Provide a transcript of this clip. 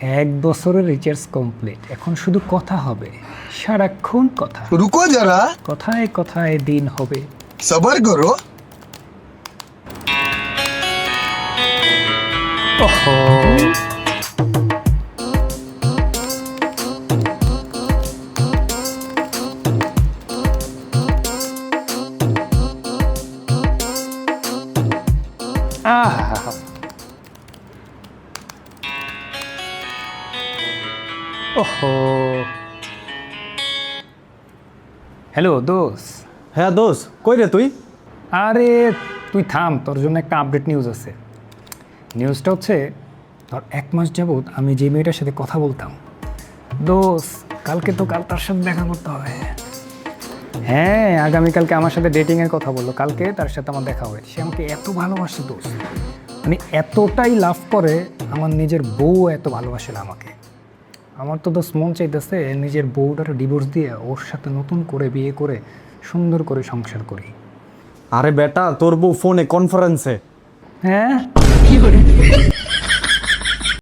এক বছরের recharge complete এখন শুধু কথা হবে সারাক্ষণ কথা। রুকো যারা। কথায় কথায় দিন হবে। সবার করো। আহ। ওহো। হ্যালো দোস হ্যাঁ দোষ কই রে তুই? আরে তুই থাম তোর জন্য একটা আপডেট নিউজ আছে। নিউজটা হচ্ছে ধর এক মাস যাবত আমি যে মেয়েটার সাথে কথা বলতাম দোস কালকে তো কাল তার সাথে দেখা করতে হবে। হ্যাঁ আগামীকালকে আমার সাথে ডেটিংয়ের কথা বলল কালকে তার সাথে আমার দেখা হবে। সে আমাকে এত ভালোবাসে দোস মানে এতটাই লাভ করে আমার নিজের বউ এত ভালোবাসে না আমাকে। আমার তো দোষ মন চাইতেছে নিজের বউটার ডিভোর্স দিয়ে ওর সাথে নতুন করে বিয়ে করে সুন্দর করে সংসার করি। আরে বেটা তোর বউ ফোনে কনফারেন্সে হ্যাঁ?